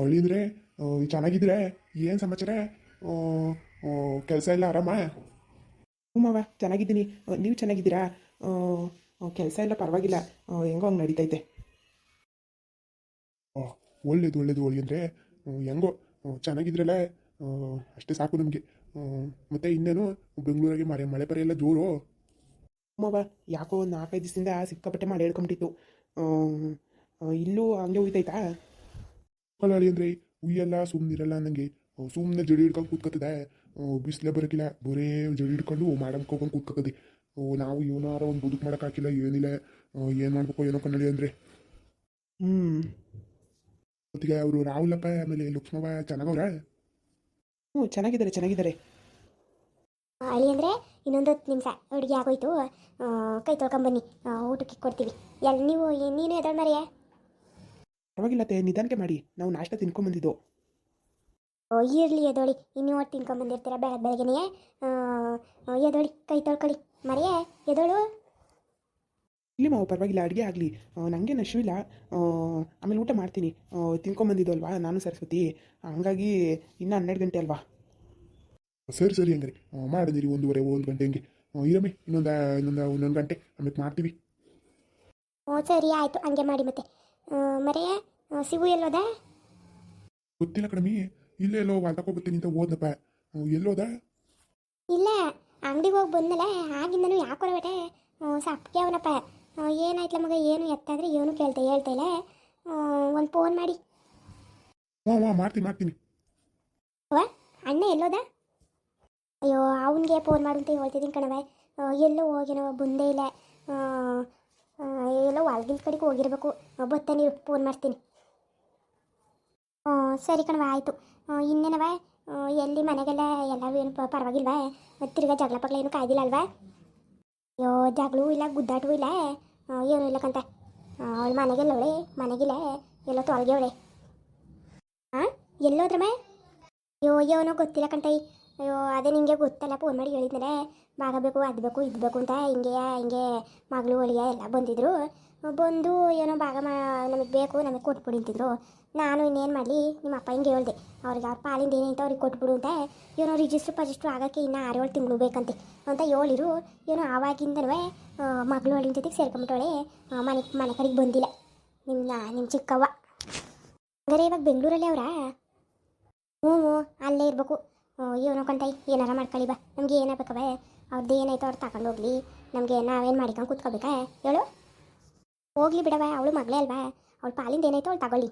ಒಳ್ಳಿದ್ರೆ ಚೆನ್ನಾಗಿದ್ರೆ ಏನು ಸಮಾಚಾರ? ಕೆಲಸ ಎಲ್ಲ ಆರಾಮ? ಹ್ಞೂ ಮಾವ ಚೆನ್ನಾಗಿದ್ದೀನಿ. ನೀವು ಚೆನ್ನಾಗಿದ್ದೀರಾ? ಕೆಲಸ ಎಲ್ಲ ಪರವಾಗಿಲ್ಲ. ಹೆಂಗೋ ಹಂಗೆ ನಡೀತೈತೆ. ಓಹ್ ಒಳ್ಳೇದು ಒಳ್ಳೇದು ಒಳ್ಳೆಂದ್ರೆ ಹೆಂಗೋ ಚೆನ್ನಾಗಿದ್ರಲ್ಲ ಅಷ್ಟೇ ಸಾಕು ನಮಗೆ. ಮತ್ತೆ ಇನ್ನೇನು ಬೆಂಗಳೂರಿಗೆ ಮಳೆ ಮಳೆ ಪರಿ ಎಲ್ಲ ಜೋರು? ಹ್ಞೂ ಮಾವ ಯಾಕೋ ಒಂದು ನಾಲ್ಕೈದು ದಿವಸದಿಂದ ಸಿಕ್ಕಾಪಟ್ಟೆ ಮಾಡಿ ಹೇಳ್ಕೊಂಬಿಟ್ಟಿತ್ತು. ಇಲ್ಲೂ ಹಂಗೆ ಉಯ್ತೈತಾ ಕಲಾಳಿ ಅಂದ್ರೆ ಉಯ್ಯಲ್ಲ ಸುಮ್ಮನಿರಲ್ಲ ನನಗೆ ಸುಮ್ಮನೆ ಜಡಿ ಹಿಡ್ಕೊಂಡು ಕೂತ್ಕೊತದೆ ಬಿಸಿಲೆ ಬರೋಕಿಲ್ಲ. ಬರೇ ಜಡಿ ಹಿಡ್ಕೊಂಡು ಮಾಡಮ್ಗೆ ಹೋಗ್ಕೊಂಡು ಕೂತ್ಕೊತದೆ ನಾವು ಇವನಾರ ಒಂದು ಬದುಕು ಮಾಡೋಕ್ಕಾಗಿಲ್ಲ ಹಾಕಿಲ್ಲ ಏನಿಲ್ಲ. ಏನು ಮಾಡ್ಬೇಕು ಏನೋ ಕನ್ನಡಿ ಅಂದ್ರೆ. ಹ್ಞೂ ಜೊತೆಗೆ ಅವರು ರಾಹುಲಪ್ಪ ಆಮೇಲೆ ಲಕ್ಷ್ಮಪ್ಪ ಚೆನ್ನಾಗವ್ರ? ಹ್ಞೂ ಚೆನ್ನಾಗಿದ್ದಾರೆ ಚೆನ್ನಾಗಿದ್ದಾರೆ. ಅಲ್ಲಿ ಅಂದರೆ ಇನ್ನೊಂದು ಹತ್ತು ನಿಮಿಷ ಅಡುಗೆ ಆಗೋಯ್ತು. ಕೈ ತೊಳ್ಕೊಂಬನ್ನಿ ಊಟಕ್ಕೆ ಕೊಡ್ತೀವಿ. ಎಲ್ಲಿ ನೀವು ನೀನು ಎದಳು ಮರೆಯ ಪರವಾಗಿಲ್ಲ ತೇ ನಿಧಾನಕ್ಕೆ ಮಾಡಿ. ನಾವು ನಾಷ್ಟ ತಿನ್ಕೊಂಬಂದಿದ್ದು ಇರಲಿ ಎದೋಳಿ ಇನ್ನೂ ಒಟ್ಟು ತಿನ್ಕೊಂಬಂದಿರ್ತೀರ ಬೆಳಗ್ಗೆ ಬೆಳಗ್ಗೆನೇ. ಎದೋಳಿ ಕೈ ತೊಳ್ಕೊಳ್ಳಿ. ಮರೆಯೇ ಎದೋಳು ಇಲ್ಲಿ ಮಾವು ಪರವಾಗಿಲ್ಲ ಅಡುಗೆ ಆಗಲಿ. ನನಗೆ ನಶುವಿಲ್ಲ ಆಮೇಲೆ ಊಟ ಮಾಡ್ತೀನಿ. ತಿನ್ಕೊಂಬಂದಿದ್ದು ಅಲ್ವಾ? ನಾನು ಸರಸ್ವತಿ. ಹಂಗಾಗಿ ಇನ್ನೂ ಹನ್ನೆರಡು ಗಂಟೆ ಅಲ್ವಾ? ಸರಿ ಸರಿ ಹಂಗಾರೆ. ಮಾಡಿದಿರಿ ಒಂದೂವರೆ ಒಂದು ಗಂಟೆ ಹಂಗೆ. ಇರಮ್ಮಿ ಇನ್ನೊಂದು ಇನ್ನೊಂದು ಒಂದೊಂದು ಗಂಟೆ. ಆಮೇಲೆ ಮಾಡ್ತೀವಿ. ಹ್ಞೂ ಸರಿ ಆಯಿತು. ಹಂಗೆ ಮಾಡಿ ಮತ್ತೆ. ಮರೆಯ? ಸಿಗು ಎಲ್ಲೋದ? ಗೊತ್ತಿಲ್ಲ ಕಡಿಮೆ ಇಲ್ಲೇ ಎಲ್ಲೋ ವಾಲ್ತಕೋ ಬರ್ತೀನಿ ಅಂತ ಹೋದ್ನಪ್ಪ. ಎಲ್ಲೋದ? ಇಲ್ಲ ಅಂಗಡಿಗೆ ಹೋಗಿ ಬಂದಲ್ಲ ಆಗಿಂದನೂ ಯಾಕೋರ ಬೇಟೆ ಸಪ್ಗೆ ಅವನಪ್ಪ. ಏನಾಯ್ತಲ್ಲ ಮಗ ಏನು ಎತ್ತಾದ್ರೆ ಏನು ಕೇಳ್ತಾ ಹೇಳ್ತಾ ಇಲ್ಲ. ಒಂದು ಫೋನ್ ಮಾಡಿ. ಹ್ಞೂ ಹ್ಞೂ ಮಾಡ್ತೀನಿ ಮಾಡ್ತೀನಿ. ಅಣ್ಣ ಎಲ್ಲೋದ? ಅಯ್ಯೋ ಅವನಿಗೆ ಫೋನ್ ಮಾಡು ಅಂತ ಹೇಳ್ತಿದ್ದೀನಿ ಕಣವ ಎಲ್ಲೋ ಹೋಗಿನವ ಬಂದೇ ಇಲ್ಲ. ಎಲ್ಲೋ ಹೊಲ್ಗಿನ ಕಡೆಗೆ ಹೋಗಿರಬೇಕು. ಬತ್ತ ನೀವು ಫೋನ್ ಮಾಡ್ತೀನಿ. ಸರಿ ಕಣವ ಆಯಿತು. ಇನ್ನೇನವ ಎಲ್ಲಿ ಮನೆಗೆಲ್ಲ ಎಲ್ಲ ಏನು ಪರವಾಗಿಲ್ವಾ? ತಿರ್ಗಾ ಜಗಳ ಪಗಳ ಏನು ಕಾಯ್ದಿಲ್ಲ ಅಲ್ವಾ ಅಯ್ಯೋ, ಜಗಳೂ ಇಲ್ಲ, ಗುದ್ದಾಟವೂ ಇಲ್ಲ. ಏನೂ ಇಲ್ಲಕ್ಕಂತ ಅವಳು ಮನೆಗೆಲ್ಲವಳೆ ಮನೆಗಿಲ್ಲ, ಎಲ್ಲೋ ಅವಳೆ. ಹಾಂ ಎಲ್ಲೋದ್ರಮ್ಮ? ಅಯ್ಯೋ, ಏನೋ ಗೊತ್ತಿಲ್ಲ ಕಣ್ತೈ ಅಯ್ಯೋ, ಅದೇ ನಿಂಗೆ ಗೊತ್ತಲ್ಲ ಫೋನ್ ಮಾಡಿ ಹೇಳಿದ್ನಲ್ಲ ಭಾಗ ಬೇಕು, ಅದು ಬೇಕು, ಇದು ಬೇಕು ಅಂತ ಹಿಂಗೆ ಹಿಂಗೆ ಮಗಳು, ಒಳಿಯ ಎಲ್ಲ ಬಂದಿದ್ರು. ಬಂದು ಏನೋ ಭಾಗ ಮಾ, ನಮಗೆ ಬೇಕು, ನಮಗೆ ಕೊಟ್ಬಿಡಿ ಅಂತಿದ್ರು. ನಾನು ಇನ್ನೇನು ಮಾಡಲಿ, ನಿಮ್ಮ ಅಪ್ಪ ಹಿಂಗೆ ಹೇಳ್ದೆ, ಅವ್ರಿಗೆ ಅವ್ರ ಪಾಲಿಂದ ಏನೈತೆ ಅವ್ರಿಗೆ ಕೊಟ್ಬಿಡು ಅಂತ, ಏನೋ ರಿಜಿಸ್ಟ್ರು ಪಜಿಸ್ಟ್ರು ಆಗೋಕ್ಕೆ ಇನ್ನು ಆರೇಳು ತಿಂಗಳು ಬೇಕಂತೆ ಅಂತ ಹೇಳಿರು ಏನೋ ಆವಾಗಿಂದನೂ ಮಗಳು ಒಳಿನ ಜೊತೆಗೆ ಸೇರ್ಕೊಂಬಿಟ್ಟವಳೆ ಮನೆ ಮನೆ ಕಡೆಗೆ ಬಂದಿಲ್ಲ ನಿಮ್ಮ ನಿಮ್ಮ ಚಿಕ್ಕವ್ವ. ಅಂದರೆ ಇವಾಗ ಬೆಂಗಳೂರಲ್ಲಿ ಅವರಾ? ಹ್ಞೂ, ಅಲ್ಲೇ ಇರಬೇಕು. ಏನೋ ಕಂಟೈ ಏನಾರ ಮಾಡ್ಕೊಳ್ಳಿ ಬಾ. ನಮಗೆ ಏನಾಗಬೇಕವ ಅವ್ರದ್ದು ಏನಾಯ್ತು ಅವ್ರು ತಗೊಂಡು ಹೋಗ್ಲಿ. ನಮಗೆ ನಾವೇನು ಮಾಡಿಕೊಂಡು ಕೂತ್ಕೋಬೇಕಾ ಹೇಳು. ಹೋಗ್ಲಿ ಬಿಡವ ಅವಳು ಮಗಳೇ ಅಲ್ವಾ? ಅವಳು ಪಾಲಿಂದ ಏನಾಯ್ತು ಅವಳು ತಗೊಳ್ಳಿ.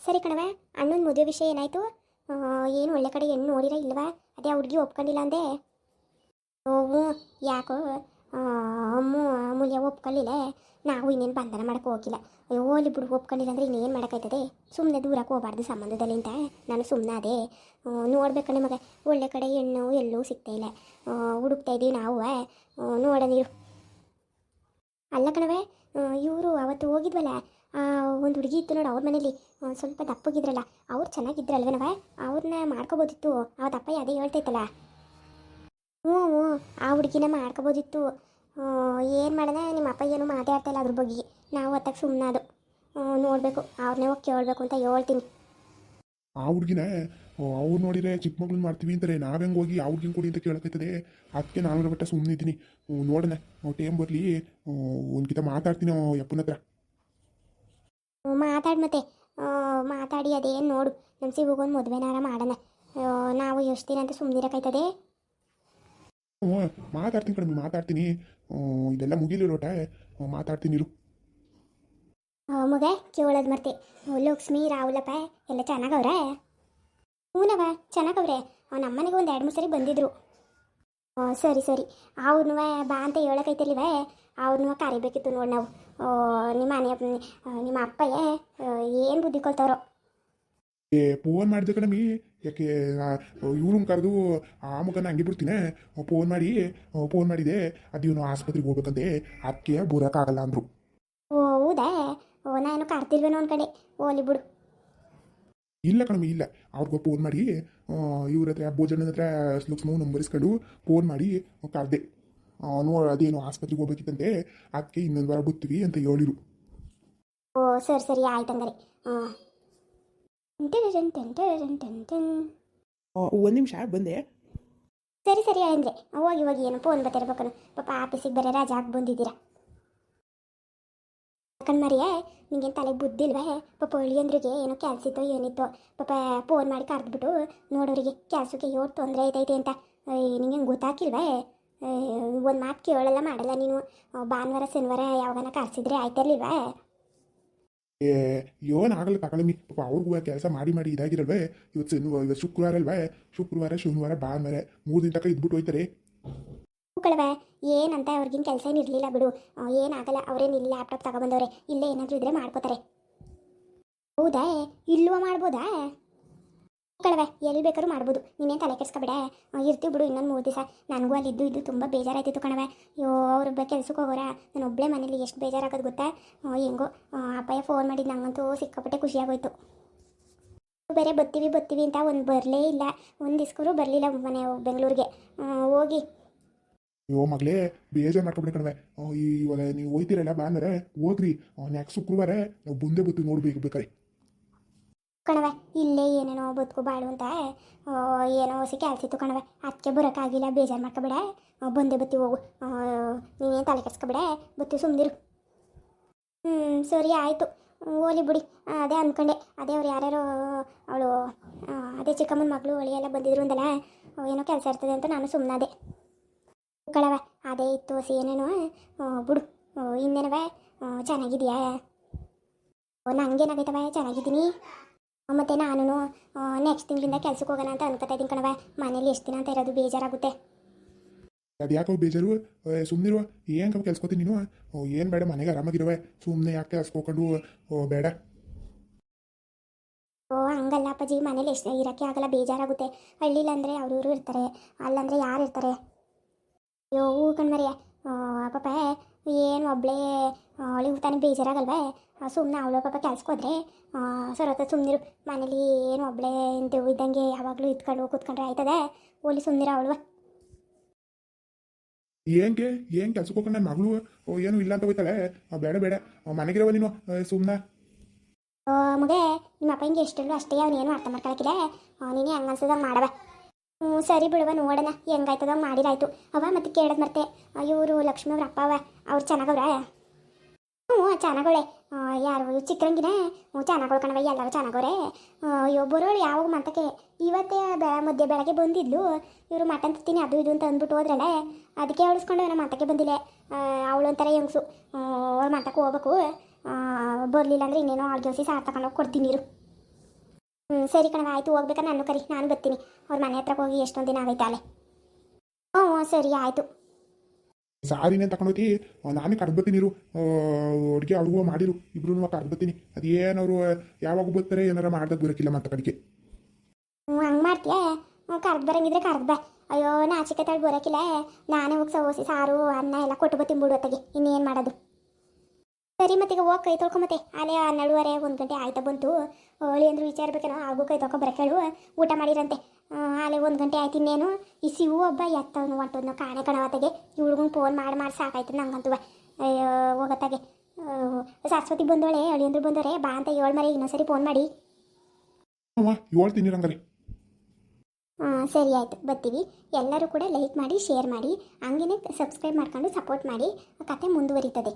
ಸರಿ ಕಣವ ಅಣ್ಣನ ಮದುವೆ ವಿಷಯ ಏನಾಯ್ತು? ಏನು ಒಳ್ಳೆ ಕಡೆ ಹೆಣ್ಣು ನೋಡಿರ ಇಲ್ವಾ? ಅದೇ ಹುಡುಗಿ ಒಪ್ಕೊಂಡಿಲ್ಲ ಅಂದೆ. ಓ ಯಾಕೋ ಅಮ್ಮು, ಅಮೂಲ್ಯ ಒಪ್ಕೊಳ್ಳಿಲ್ಲ ನಾವು ಇನ್ನೇನು ಬಂಧನ ಮಾಡಕ್ಕೆ ಹೋಗಿಲ್ಲ. ಅಯ್ಯೋ ಇಬ್ಬರು ಬಿಡು ಒಪ್ಕೊಂಡಿಲ್ಲ ಇನ್ನೇನು ಮಾಡೋಕ್ಕಾಯ್ತದೆ? ಸುಮ್ಮನೆ ದೂರಕ್ಕೆ ಹೋಗಬಾರ್ದು ಸಂಬಂಧದಲ್ಲಿ ಅಂತ. ನಾನು ಸುಮ್ಮನೆ ಅದೇ. ನೋಡ್ಬೇಕು ಮಗ. ಒಳ್ಳೆ ಕಡೆ ಹೆಣ್ಣು ಎಲ್ಲೂ ಸಿಗ್ತಾ ಇಲ್ಲ. ಹುಡುಕ್ತಾ ಇದ್ದೀವಿ ನಾವು ನೋಡೋಣ ನೀರು ಅಲ್ಲ ಕಣವೆ ಇವರು ಅವತ್ತು ಹೋಗಿದ್ವಲ್ಲ? ಒಂದು ಹುಡುಗಿ ಇತ್ತು ನೋಡು ಅವ್ರ ಮನೇಲಿ. ಸ್ವಲ್ಪ ದಪ್ಪಗಿದ್ರಲ್ಲ. ಅವ್ರು ಚೆನ್ನಾಗಿದ್ರಲ್ವೇನವ ಅವ್ರನ್ನ ಮಾಡ್ಕೋಬೋದಿತ್ತು. ಅವತ್ತು ಅಪ್ಪ ಅದೇ ಹೇಳ್ತೈತಲ್ಲ ಹ್ಞೂ ಹ್ಞೂ. ಆ ಹುಡುಗಿನ ಮಾಡ್ಕೋಬೋದಿತ್ತು. ಏನು ಮಾಡೋಣ ನಿಮ್ಮ ಅಪ್ಪ ಏನು ಮಾತಾಡ್ತಾ ಇಲ್ಲ ಅದ್ರ ಬಗ್ಗೆ. ನಾವು ಹೊತ್ತಾಗ ಸುಮ್ಮನೆ ಅದು. ನೋಡಬೇಕು. ಅವ್ರನ್ನೇ ಹೋಗಿ ಕೇಳಬೇಕು ಅಂತ ಹೇಳ್ತೀನಿ. ಆ ಹುಡುಗಿನ ಅವ್ರು ನೋಡಿದ್ರೆ ಚಿಕ್ಕ ಮಗಳನ್ನ ಮಾಡ್ತೀವಿ ಅಂತಾರೆ. ನಾವು ಹೆಂಗೆ ಹೋಗಿ ಆ ಹುಡುಗಿನ ಕೊಡಿ ಅಂತ ಕೇಳಕೈತದೆ ಅದಕ್ಕೆ ನಾನು ಬಟ್ಟ ಸುಮ್ಮನೆ ಇದ್ದೀನಿ. ನೋಡೋಣ. ಟೈಮ್ ಬರಲಿ. ಒಂದ್ಕಿತ ಮಾತಾಡ್ತೀನಿ ಯಪ್ಪನ ಹತ್ರ. ಮಾತಾಡಿ ಮತ್ತೆ. ಮಾತಾಡಿ ಅದೇನು ನೋಡು. ನಮ್ಮ ಸಿಗೋಗೊಂದು ಮದುವೆನಾರ ಮಾಡೋಣ. ನಾವು ಎಷ್ಟು ದಿನ ಅಂತ ಸುಮ್ಮನಿರಕೈತದೆ ಹ್ಞೂ ಮಾತಾಡ್ತೀನಿ ಕಡಿಮೆ ಮಾತಾಡ್ತೀನಿ. ಇದೆಲ್ಲ ಇದೆಲ್ಲ ಮುಗಿಲಿರೋಟ ಮಾತಾಡ್ತೀನಿ ಇರು. ಮಗ ಕೇಳೋದು ಮರ್ತಿ. ಲಕ್ಷ್ಮಿ ರಾಹುಲಪ್ಪ ಎಲ್ಲ ಚೆನ್ನಾಗವ್ರೆ? ಹ್ಞೂನವ ಚೆನ್ನಾಗವ್ರೆ. ನಮ್ಮನೆಗೆ ಒಂದು ಎರಡು ಮೂರು ಸರಿ ಬಂದಿದ್ರು. ಹಾಂ ಸರಿ ಸರಿ. ಅವ್ರನ್ನೂ ಬಾ ಅಂತ ಹೇಳಕೈತಿಲ್ವೇ ಅವ್ರನ್ನೂ ಕರಿಬೇಕಿತ್ತು ನೋಡಿ ನಾವು. ನಿಮ್ಮ ಮನೆ ನಿಮ್ಮ ಅಪ್ಪಯ್ಯ ಏನು ಬುದ್ಧಿ ಕೊಳ್ತಾರೋ ಏ ಫೋನ್ ಮಾಡಿದೆ ಕಣಮಿ ಯಾಕೆ ಇವ್ರನ್ನ ಕರೆದು ಆ ಮಗನ ಹಂಗೆ ಬಿಡ್ತೀನಿ? ಫೋನ್ ಮಾಡಿ ಫೋನ್ ಮಾಡಿದೆ. ಅದೇನು ಆಸ್ಪತ್ರೆಗೆ ಹೋಗ್ಬೇಕಂತೆ. ಅದಕ್ಕೆ ಬರೋಕ್ಕಾಗಲ್ಲ ಅಂದರು. ಓ ಹೌದಾ? ಓ ನಾನು ಕರ್ತಿಲ್ವೇನೋ ಒಂದು ಕಡೆ. ಓಲಿ ಬಿಡು. ಇಲ್ಲ ಕಣಮ್ಮ ಇಲ್ಲ. ಅವ್ರಿಗೆ ಫೋನ್ ಮಾಡಿ ಇವ್ರ ಹತ್ರ ಭೋಜನದ ಹತ್ರ ಲಕ್ಷ್ಮವ್ ನಂಬರ್ ಇಸ್ಕೊಂಡು ಫೋನ್ ಮಾಡಿ ಕರೆದೆ. ಅವನು ಅದೇನು ಆಸ್ಪತ್ರೆಗೆ ಹೋಗ್ಬೇಕಿತ್ತಂತೆ. ಅದಕ್ಕೆ ಇನ್ನೊಂದು ವಾರ ಬಿಡ್ತೀವಿ ಅಂತ ಹೇಳಿರು. ಓ ಸರಿ ಸರಿ ಆಯ್ತು ಹಂಗಾರೆ ಹಾಂ ಒಂದು ನಿಮಿಷ ಬಂದೆ. ಸರಿ ಸರಿ ಅಂದ್ರೆ ಹೋಗಿ ಹೋಗಿ ಏನು ಫೋನ್ ಬರ್ತಿರ್ಬೇಕು ಪಾಪ ಆಫೀಸಿಗೆ ಬರೋ ರಾಜ ಹಾಕಿ ಬಂದಿದ್ದೀರಾ? ಕಣ್ಮರಿಯೇ ನಿಂಗೇನು ತಲೆಗೆ ಬುದ್ಧಿಲ್ವೇ ಪಾಪ ಅಳಿಯಂದ್ರಿಗೆ ಏನೋ ಕೆಲಸ ಇತ್ತೋ ಏನಿತ್ತೋ. ಪಾಪ ಫೋನ್ ಮಾಡಿ ಕರೆದ್ಬಿಟ್ಟು ನೋಡೋರಿಗೆ ಕೆಲಸಕ್ಕೆ ಯೋ ತೊಂದರೆ ಐತೈತೆ ಅಂತ. ನಿಂಗೆ ಗೊತ್ತಾಕಿಲ್ವೇ? ಒಂದು ಮಾತು ಕೇಳಲ್ಲ ಮಾಡಲ್ಲ ನೀನು. ಭಾನುವಾರ ಶನಿವಾರ ಯಾವಾಗನ ಕರೆಸಿದ್ರೆ ಆಯ್ತಿರ್ಲಿಲ್ವೇ? ಏ ಆಗಲ್ಲ ತಗೊಳಮಿ ಪಾಪ ಅವ್ರಿಗೂ ಕೆಲಸ ಮಾಡಿ ಮಾಡಿ ಇದಾಗಿರಲ್ವೇ? ಇವತ್ತು ಇವತ್ತು ಶುಕ್ರವಾರ ಅಲ್ವೇ? ಶುಕ್ರವಾರ, ಶನಿವಾರ, ಭಾನುವಾರ ಮೂರು ದಿನ ತನಕ ಇದ್ಬಿಟ್ಟು ಹೋಯ್ತಾರೆ. ಕಳವೆ ಏನಂತ ಅವ್ರಿಗಿನ ಕೆಲಸ ಇರಲಿಲ್ಲ ಬಿಡು. ಏನಾಗಲ್ಲ ಅವರೇನು ಇಲ್ಲಿ ಲ್ಯಾಪ್ಟಾಪ್ ತಗೊಬಂದವ್ರೆ. ಇಲ್ಲೇ ಏನಾದರೂ ಇದ್ರೆ ಮಾಡ್ಕೋತಾರೆ. ಹೌದಾ? ಇಲ್ಲೂ ಮಾಡ್ಬೋದಾ? ಮಕ್ಕಳವೆ ಎಲ್ಲಿ ಬೇಕಾದ್ರೂ ಮಾಡ್ಬೋದು. ನೀನೇನು ತಲೆ ಕೆಡ್ಸ್ಕೊಬೇಡ? ಇರ್ತೀವಿ ಬಿಡು ಇನ್ನೊಂದು ಮೂರು ದಿವಸ. ನನಗೂ ಅಲ್ಲಿ ಇದ್ದು ಇದ್ದು ತುಂಬ ಬೇಜಾರಾಯ್ತಿತ್ತು ಕಣವೆ ಅಯ್ಯೋ, ಅವ್ರ ಕೆಲ್ಸಕ್ಕೆ ಹೋಗೋರ? ನಾನು ಒಬ್ಬಳೇ ಮನೇಲಿ ಎಷ್ಟು ಬೇಜಾರಾಗೋದು ಗೊತ್ತಾ? ಹೆಂಗೋ ಅಪ್ಪಯ್ಯ ಫೋನ್ ಮಾಡಿದ್ದು ನಂಗಂತೂ ಸಿಕ್ಕಾಪಟ್ಟೆ ಖುಷಿಯಾಗೋಯ್ತು. ಬೇರೆ ಬತ್ತೀವಿ ಬತ್ತೀವಿ ಅಂತ ಒಂದು ಬರಲೇ ಇಲ್ಲ. ಒಂದು ಬರಲಿಲ್ಲ ಮನೆ, ಬೆಂಗಳೂರಿಗೆ. ಹೋಗಿ. ಅಯ್ಯೋ, ಮಗಳೇ, ಬೇಜಾರು ಮಾಡ್ಕೊಬಿಡಿ ಕಣವೆ ಇವಾಗ ನೀವು ಹೋಯ್ತಿರಲ್ಲ ಭಾನುವಾರ ಹೋಗ್ರಿ. ನೆಕ್ಸ್ಟ್ ಶುಕ್ರವಾರ ನಾವು ಮುಂದೆ ಬತ್ತಿ ನೋಡ್ಬೇಕು, ಬೇಕಾರೆ. ಕಣವೆ ಇಲ್ಲೇ ಏನೇನೋ ಬದುಕು ಬಾಳು ಅಂತ ಏನೋ ಹೊಸ ಕೆಲಸ ಇತ್ತು ಕಣವೆ ಅದಕ್ಕೆ ಬರೋಕ್ಕಾಗಿಲ್ಲ ಬೇಜಾರು ಮಾಡ್ಕೊಬೇಡ ಬಂದೇ ಬತ್ತಿ ಹೋಗು. ನೀನೇನು ತಲೆ ಕೆಸ್ಕೊಬೇಡ ಬತ್ತಿ ಸುಮ್ಮನಿರು ಹ್ಞೂ ಸರಿ ಆಯಿತು. ಓಲಿ ಬಿಡಿ. ಅದೇ ಅಂದ್ಕೊಂಡೆ ಅದೇ ಅವ್ರು ಯಾರ್ಯಾರು, ಅವಳು ಅದೇ ಚಿಕ್ಕಮ್ಮನ ಮಗಳು ಒಳಿ ಎಲ್ಲ ಬಂದಿದ್ರು ಅಂದಲ್ಲ ಏನೋ ಕೆಲಸ ಇರ್ತದೆ ಅಂತ ನಾನು ಸುಮ್ಮನಾದೆ ಕಳವೆ ಅದೇ ಇತ್ತು ಹೊಸ ಏನೇನೋ ಬಿಡು. ಇನ್ನೇನವೆ ಚೆನ್ನಾಗಿದೆಯಾ? ನಂಗೇನಾಗೈತವ ಚೆನ್ನಾಗಿದ್ದೀನಿ. ಮತ್ತು ನಾನು ನೆಕ್ಸ್ಟ್ ತಿಂಗಳಿಂದ ಕೆಲ್ಸಕ್ಕೆ ಹೋಗೋಣ ಅಂತ ಅನ್ಕೋತಾ ಇದ್ದೀನಿ ಕಣವ ಮನೇಲಿ ಎಷ್ಟು ದಿನ ಅಂತ ಇರೋದು ಬೇಜಾರಾಗುತ್ತೆ. ಅದು ಯಾಕೋ ಬೇಜಾರು ಸುಮ್ಮನಿರುವ ಏನು ಕಬ್ಬು ಕೆಲ್ಸ್ಕೊತೀನಿ ನೀನು? ಏನು ಬೇಡ ಮನೆಗೆ ಆರಾಮಾಗಿರುವೆ. ಸುಮ್ಮನೆ ಯಾಕೆ ಓ ಬೇಡ. ಓ ಹಂಗಲ್ಲ ಅಪ್ಪಾಜಿ. ಮನೇಲಿ ಎಷ್ಟು ಇರೋಕ್ಕೆ ಆಗಲ್ಲ ಬೇಜಾರಾಗುತ್ತೆ. ಹಳ್ಳಿಲಂದರೆ ಅವ್ರವ್ರು ಇರ್ತಾರೆ. ಅಲ್ಲಂದರೆ ಯಾರು ಇರ್ತಾರೆ? ಅಯ್ಯೋ ಹೂ ಕಣ್ಮರಿಯ ಪಾಪ ಏನು ಒಬ್ಬಳೇ ಅವಳಿಗೆ ತಾನೇ ಬೇಜಾರಾಗಲ್ವೇ? ಸುಮ್ಮನೆ ಅವಳು ಪಾಪ ಕೆಲ್ಸಕ್ಕೆ ಹೋದ್ರೆ ಸರತ್ತ ಸುಮ್ಮನಿರು ಮನೇಲಿ ಏನು ಒಬ್ಬಳೇ ಇಂತೆವು ಇದ್ದಂಗೆ ಯಾವಾಗಲೂ ಇದ್ಕೊಂಡು ಕೂತ್ಕೊಂಡ್ರೆ ಆಯ್ತದೆ? ಓಲಿ ಸುಮ್ಮನಿರ ಅವಳು. ಏನ್ಗೆ ಏನು ಕೆಲ್ಸಕ್ಕೆ ಹೋಗ್ಕೊಂಡು ನನ್ನ ಮಗಳು? ಏನು ಇಲ್ಲ ಅಂತ ಹೋಯ್ತಾಳೆ? ಬೇಡ ಬೇಡ. ಮನೆಗಿರೋ ನೀನು ಸುಮ್ಮನೆ ಮಗೆ ನಿಮ್ಮ ಅಪ್ಪ ಹಿಂಗೆ ಎಷ್ಟೆಲ್ಲೂ ಅಷ್ಟೇ ಅವನೇನು ಅರ್ಥ ಮಾಡ್ಕೊಳಕಿದೆ ನೀನು ಹಂಗೆ ಅನ್ಸದಂಗೆ ಮಾಡವ ಹ್ಞೂ ಸರಿ ಬಿಡುವ ನೋಡೋಣ. ಹೆಂಗಾಯ್ತದ ಮಾಡಿರಾಯ್ತು. ಅವ ಮತ್ತೆ ಕೇಳದ್ ಮತ್ತೆ ಇವರು ಲಕ್ಷ್ಮಿ ಅವ್ರ ಅಪ್ಪ ಅವ ಅವ್ರು ಚೆನ್ನಾಗವ್ರ? ಹ್ಞೂ ಚೆನ್ನಾಗವಳೆ ಯಾರು ಚಿಕ್ಕಂಗಿನ ಹ್ಞೂ ಚೆನ್ನಾಗವಳು ಕಣವ ಎಲ್ಲರೂ ಚೆನ್ನಾಗೋರೆ ಅಯ್ಯೋ ಯಾವಾಗ ಮಂತಕ್ಕೆ? ಇವತ್ತೇ ಬೆ ಮಧ್ಯೆ ಬೆಳಗ್ಗೆ ಬಂದಿದ್ಲು. ಇವರು ಮಟನ್ ತಿಂತೀನಿ ಅದು ಇದು ಅಂತ ಅಂದ್ಬಿಟ್ಟು ಹೋದ್ರಲ್ಲ. ಅದಕ್ಕೆ ಅವಳಿಸ್ಕೊಂಡು ನಮ್ಮ ಮಂತಕ್ಕೆ ಬಂದಿಲ್ಲ. ಅವಳು ಒಂಥರ ಹೆಂಗ್ಸು ಅವ್ರ ಮಂತಕ್ಕೆ ಹೋಗ್ಬೇಕು. ಬರಲಿಲ್ಲ ಅಂದರೆ ಇನ್ನೇನೋ ಆಳ್ಗೆಸಿ ಸಾರ್ ತಗೊಂಡೋಗಿ ಕೊಡ್ತೀನಿ ಇರು. ಹ್ಞೂ ಸರಿ ಕಣವ ಆಯಿತು ಹೋಗ್ಬೇಕಾದ್ರೆ ನಾನು ಕರಿ ನಾನು ಬರ್ತೀನಿ. ಅವ್ರ ಮನೆ ಹತ್ರಕ್ಕೆ ಹೋಗಿ ಎಷ್ಟೊಂದು ದಿನ ಆಗೈತೆ ಹ್ಞೂ ಹ್ಞೂ, ಸರಿ ಆಯಿತು. ಸಾರಿನೇ ತಗೊಂಡೋತಿ ನಾನೇ ಕರ್ದ್ಬತ್ತೀನಿ ಇರು. ಅಡುಗೆ ಅವ್ರಿಗೂ ಮಾಡಿರು. ಇಬ್ರು ಕರ್ದ್ಬತ್ತೀನಿ ಅದೇನವರು ಯಾವಾಗ ಬರ್ತಾರೆ, ಏನಾರ ಮಾಡ್ದಾಗ ಬರೋಕ್ಕಿಲ್ಲ ಮತ್ತೆ ಕಡೆಗೆ ಹ್ಞೂ ಹಂಗೆ ಮಾಡ್ತೀಯ? ಕರ್ದು ಬರಂಗಿದ್ರೆ ಕರ್ದ ಬಾ. ಅಯ್ಯೋ ನಾಚಿಕೆ ತಳಿ ಬರೋಕಿಲ್ಲ ನಾನೇ ಹೋಗಿ ಸೋಸಿ, ಸಾರು, ಅನ್ನ ಎಲ್ಲ ಕೊಟ್ಟು ಬತ್ತೀನಿ ಬಿಡು ಇನ್ನೇನ್ ಇನ್ನೇನು ಮಾಡೋದು? ಸರಿ ಮತ್ತೀಗ ಹೋಗಿ ಕೈ ತೊಳ್ಕೊಂಬತ್ತೆ ಅಲ್ಲೇ ನಡುವರೆ ಒಂದು ಗಂಟೆ ಆಯ್ತಾ ಬಂತು. ಹೋಳಿ ಅಂದ್ರೆ ವಿಚಾರ ಬೇಕೇನೋ ಹಾಗೂ ಕೈ ತೊಳ್ಕೊ ಬರಕೇಳು ಊಟ ಮಾಡಿರಂತೆ. ಅಲ್ಲೇ ಒಂದು ಗಂಟೆ ಆಯ್ತು ಇನ್ನೇನು. ಈ ಸಿವು ಒಬ್ಬ ಎತ್ತವನು ಹೊಂಟೋದ್ನು ಕಾಣೆ ಕಣವತ್ತಾಗೆ. ಇವ್ಳಿಗೊಂದು ಫೋನ್ ಮಾಡಿ ಮಾಡಿ ಸಾಕಾಯ್ತು ನಂಗಂತುವ. ಹೋಗತ್ತಾಗೆ. ಸರಸ್ವತಿ ಬಂದೋಳೆ ಅಂದ್ರೆ ಬಂದೋರೆ ಬಾ ಅಂತ ಏಳು ಮರಿ ಇನ್ನೊಂದ್ಸರಿ ಫೋನ್ ಮಾಡಿ. ಹೇಳ್ತೀನಿ ಹಾಂ ಸರಿ ಆಯಿತು ಬರ್ತೀವಿ. ಎಲ್ಲರೂ ಕೂಡ ಲೈಕ್ ಮಾಡಿ ಶೇರ್ ಮಾಡಿ. ಹಂಗೇನೆ ಸಬ್ಸ್ಕ್ರೈಬ್ ಮಾಡ್ಕೊಂಡು ಸಪೋರ್ಟ್ ಮಾಡಿ. ಕತೆ ಮುಂದುವರಿತದೆ.